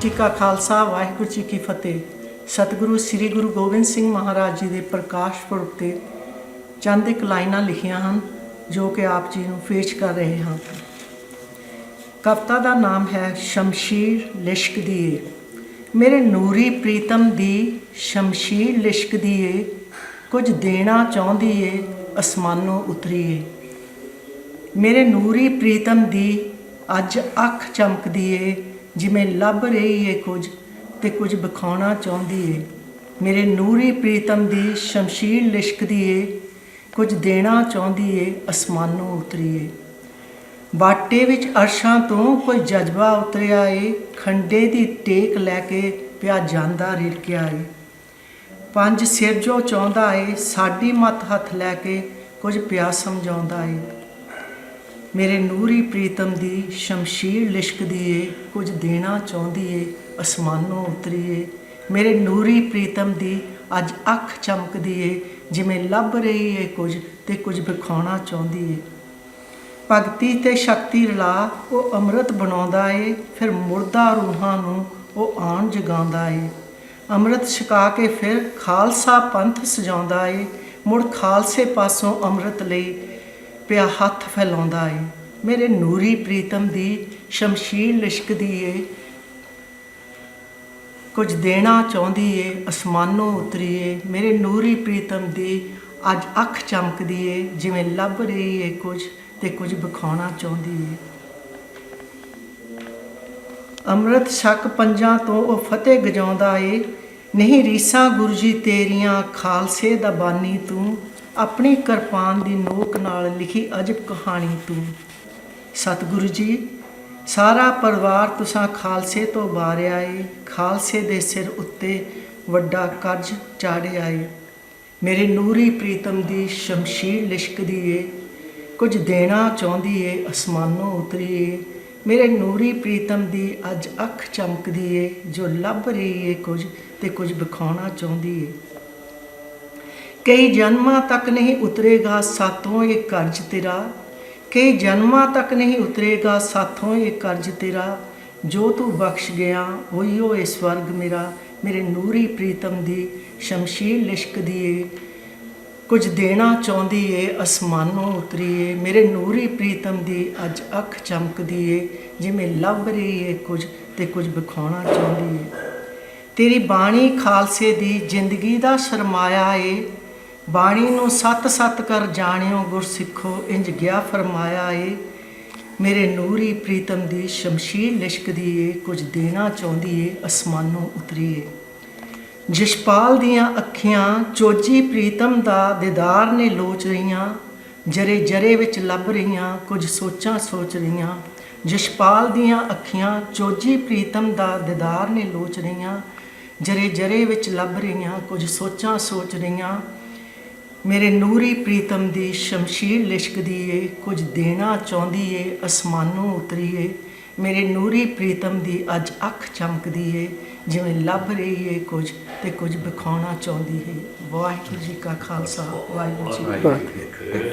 ਜੀ ਕਾ ਖਾਲਸਾ, ਵਾਹਿਗੁਰੂ ਜੀ ਕੀ ਫਤਿਹ। ਸਤਿਗੁਰੂ ਸ੍ਰੀ ਗੁਰੂ ਗੋਬਿੰਦ ਸਿੰਘ ਮਹਾਰਾਜ ਜੀ ਦੇ ਪ੍ਰਕਾਸ਼ ਪੁਰਬ ਤੇ ਚੰਦ ਇੱਕ ਲਾਈਨਾਂ ਲਿਖੀਆਂ ਹਨ, ਜੋ ਕਿ ਆਪ ਜੀ ਨੂੰ ਪੇਸ਼ ਕਰ ਰਹੇ ਹਾਂ। ਕਵਿਤਾ ਦਾ ਨਾਮ ਹੈ ਸ਼ਮਸ਼ੀਰ ਲਿਸ਼ਕਦੀ ਏ ਮੇਰੇ ਨੂਰੀ ਪ੍ਰੀਤਮ ਦੀ ਸ਼ਮਸ਼ੀਰ ਲਿਸ਼ਕਦੀ ਏ ਕੁਝ ਦੇਣਾ ਚਾਹੁੰਦੀ ਏ ਅਸਮਾਨੋਂ ਉਤਰੀ ਏ ਮੇਰੇ ਨੂਰੀ ਪ੍ਰੀਤਮ ਦੀ ਅੱਜ ਅੱਖ ਚਮਕਦੀ ਏ ਜਿਵੇਂ ਲੱਭ ਰਹੀ ਏ ਕੁਝ ਤੇ ਕੁਝ ਵਿਖਾਉਣਾ ਚਾਹੁੰਦੀ ਏ। ਮੇਰੇ ਨੂਰੀ ਪ੍ਰੀਤਮ ਦੀ ਸ਼ਮਸ਼ੀਰ ਲਿਸ਼ਕਦੀ ਏ, ਕੁਝ ਦੇਣਾ ਚਾਹੁੰਦੀ ਏ, ਅਸਮਾਨੋਂ ਉਤਰੀ ਏ। ਬਾਟੇ ਵਿੱਚ ਅਰਸ਼ਾਂ ਤੋਂ ਕੋਈ ਜਜ਼ਬਾ ਉਤਰਿਆ ਏ, ਖੰਡੇ ਦੀ ਟੇਕ ਲੈ ਕੇ ਪਿਆ ਜਾਂਦਾ ਰਿੜਕਿਆ ਏ। ਪੰਜ ਸਿਰ ਜੋ ਚਾਹੁੰਦਾ ਏ, ਸਾਡੀ ਮੱਤ ਹੱਥ ਲੈ ਕੇ ਕੁਝ ਪਿਆ ਸਮਝਾਉਂਦਾ ਏ। ਮੇਰੇ ਨੂਰੀ ਪ੍ਰੀਤਮ ਦੀ ਸ਼ਮਸ਼ੀਰ ਲਿਸ਼ਕਦੀ ਏ, ਕੁਝ ਦੇਣਾ ਚਾਹੁੰਦੀ ਏ, ਅਸਮਾਨੋਂ ਉਤਰੀ ਏ ਮੇਰੇ ਨੂਰੀ ਪ੍ਰੀਤਮ ਦੀ ਅੱਜ ਅੱਖ ਚਮਕਦੀ ਏ, ਜਿਵੇਂ ਲੱਭ ਰਹੀ ਏ ਕੁਝ ਤੇ ਕੁਝ ਵਿਖਾਉਣਾ ਚਾਹੁੰਦੀ ਏ। ਭਗਤੀ ਤੇ ਸ਼ਕਤੀ ਰਲਾ, ਉਹ ਅੰਮ੍ਰਿਤ ਬਣਾਉਂਦਾ ਏ, ਫਿਰ ਮੁਰਦਾ ਰੂਹਾਂ ਨੂੰ, ਉਹ ਆਣ ਜਗਾਉਂਦਾ ਏ। ਅੰਮ੍ਰਿਤ ਛਕਾ ਕੇ ਫਿਰ ਖਾਲਸਾ ਪੰਥ ਸਜਾਉਂਦਾ ਏ, ਮੁੜ ਖਾਲਸੇ ਪਾਸੋਂ ਅੰਮ੍ਰਿਤ ਲਈ ਪਿਆ ਹੱਥ ਫੈਲਾਉਂਦਾ ਏ। ਮੇਰੇ ਨੂਰੀ ਪ੍ਰੀਤਮ ਦੀ ਸ਼ਮਸ਼ੀਰ ਲਿਸ਼ਕਦੀ ਏ। ਕੁਝ ਦੇਣਾ ਚਾਹੁੰਦੀ ਏ, ਅਸਮਾਨੋਂ ਉਤਰੀ ਏ। ਮੇਰੇ ਨੂਰੀ ਪ੍ਰੀਤਮ ਦੀ ਅੱਜ ਅੱਖ ਚਮਕਦੀ ਏ, ਜਿਵੇਂ ਲੱਭ ਰਹੀ ਏ ਕੁਝ ਤੇ ਕੁਝ ਵਿਖਾਉਣਾ ਚਾਹੁੰਦੀ ਏ। ਅੰਮ੍ਰਿਤ ਛਕ ਪੰਜਾਂ ਤੋਂ ਉਹ ਫਤਿਹ ਗਜਾਉਂਦਾ ਏ। ਨਹੀਂ ਰੀਸਾਂ ਗੁਰੂ ਜੀ ਤੇਰੀਆਂ, ਖਾਲਸੇ ਦਾ ਬਾਨੀ ਤੂੰ। ਆਪਣੀ ਕਿਰਪਾਨ ਦੀ ਨੋਕ ਨਾਲ ਲਿਖੀ ਅਜਬ ਕਹਾਣੀ ਤੂੰ। ਸਤਿਗੁਰੂ ਜੀ, ਸਾਰਾ ਪਰਿਵਾਰ ਤੁਸਾਂ ਖਾਲਸੇ ਤੋਂ ਬਾਰਿਆ ਏ ਖਾਲਸੇ ਦੇ ਸਿਰ ਉੱਤੇ ਵੱਡਾ ਕਰਜ਼ ਚਾੜਿਆ ਏ। ਮੇਰੇ ਨੂਰੀ ਪ੍ਰੀਤਮ ਦੀ ਸ਼ਮਸ਼ੀਰ ਲਿਸ਼ਕਦੀ ਏ, ਕੁਝ ਦੇਣਾ ਚਾਹੁੰਦੀ ਏ, ਅਸਮਾਨੋਂ ਉਤਰੀ ਏ। ਮੇਰੇ ਨੂਰੀ ਪ੍ਰੀਤਮ ਦੀ ਅੱਜ ਅੱਖ ਚਮਕਦੀ ਏ, ਜੋ ਲੱਭ ਰਹੀ ਏ ਕੁਝ ਤੇ ਕੁਝ ਵਿਖਾਉਣਾ ਚਾਹੁੰਦੀ ਏ। ਕਈ ਜਨਮਾਂ ਤੱਕ ਨਹੀਂ ਉਤਰੇਗਾ ਸਾਥੋਂ ਇਹ ਕਰਜ਼ ਤੇਰਾ। ਕਈ ਜਨਮਾਂ ਤੱਕ ਨਹੀਂ ਉਤਰੇਗਾ ਸਾਥੋਂ ਇਹ ਕਰਜ਼ ਤੇਰਾ। ਜੋ ਤੂੰ ਬਖਸ਼ ਗਿਆ ਹੋਈਓ ਇਹ ਸਵਰਗ ਮੇਰਾ। ਮੇਰੇ ਨੂਰੀ ਪ੍ਰੀਤਮ ਦੀ ਸ਼ਮਸ਼ੀਰ ਲਿਸ਼ਕਦੀ ਏ ਕੁਝ ਦੇਣਾ ਚਾਹੁੰਦੀ ਏ, ਅਸਮਾਨੋਂ ਉਤਰੀ ਏ ਮੇਰੇ ਨੂਰੀ ਪ੍ਰੀਤਮ ਦੀ ਅੱਜ ਅੱਖ ਚਮਕਦੀ ਏ ਜਿਵੇਂ ਲੱਭ ਰਹੀ ਏ ਕੁਝ ਤੇ ਕੁਝ ਵਿਖਾਉਣਾ ਚਾਹੁੰਦੀ ਏ। ਤੇਰੀ ਬਾਣੀ ਖਾਲਸੇ ਦੀ ਜ਼ਿੰਦਗੀ ਦਾ ਸਰਮਾਇਆ ਏ। ਬਾਣੀ ਨੂੰ ਸਤ ਸਤ ਕਰ ਜਾਣਿਓ, ਗੁਰਸਿੱਖੋ, ਇੰਜ ਗਿਆ ਫਰਮਾਇਆ ਏ, ਮੇਰੇ ਨੂਰੀ ਪ੍ਰੀਤਮ ਦੀ ਸ਼ਮਸ਼ੀਰ ਲਿਸ਼ਕਦੀ ਏ, ਕੁਝ ਦੇਣਾ ਚਾਹੁੰਦੀ ਏ, ਅਸਮਾਨੋਂ ਉਤਰੀ ਏ ਜਸ਼ਪਾਲ ਦੀਆਂ ਅੱਖੀਆਂ, ਚੋਜੀ ਪ੍ਰੀਤਮ ਦਾ ਦੀਦਾਰ ਨੇ ਲੋਚ ਰਹੀਆਂ, ਜਰੇ ਜਰੇ ਵਿੱਚ ਲੱਭ ਰਹੀਆਂ, ਕੁਝ ਸੋਚਾਂ ਸੋਚ ਰਹੀਆਂ। ਜਸ਼ਪਾਲ ਦੀਆਂ ਅੱਖੀਆਂ, ਚੋਜੀ ਪ੍ਰੀਤਮ ਦਾ ਦੀਦਾਰ ਨੇ ਲੋਚ ਰਹੀਆਂ, ਜਰੇ ਜਰੇ ਵਿੱਚ ਲੱਭ ਰਹੀਆਂ, ਕੁਝ ਸੋਚਾਂ ਸੋਚ ਰਹੀਆਂ। ਮੇਰੇ ਨੂਰੀ ਪ੍ਰੀਤਮ ਦੀ ਸ਼ਮਸ਼ੀਰ ਲਿਸ਼ਕਦੀ ਏ ਕੁਝ ਦੇਣਾ ਚਾਹੁੰਦੀ ਏ ਅਸਮਾਨੋਂ ਉਤਰੀ ਏ। ਮੇਰੇ ਨੂਰੀ ਪ੍ਰੀਤਮ ਦੀ ਅੱਜ ਅੱਖ ਚਮਕਦੀ ਏ ਜਿਵੇਂ ਲੱਭ ਰਹੀ ਏ ਕੁਝ ਤੇ ਕੁਝ ਵਿਖਾਉਣਾ ਚਾਹੁੰਦੀ ਏ। ਵਾਹਿਗੁਰੂ ਜੀ ਕਾ ਖਾਲਸਾ ਵਾਹਿਗੁਰੂ ਜੀ ਕੀ ਫਤਿਹ।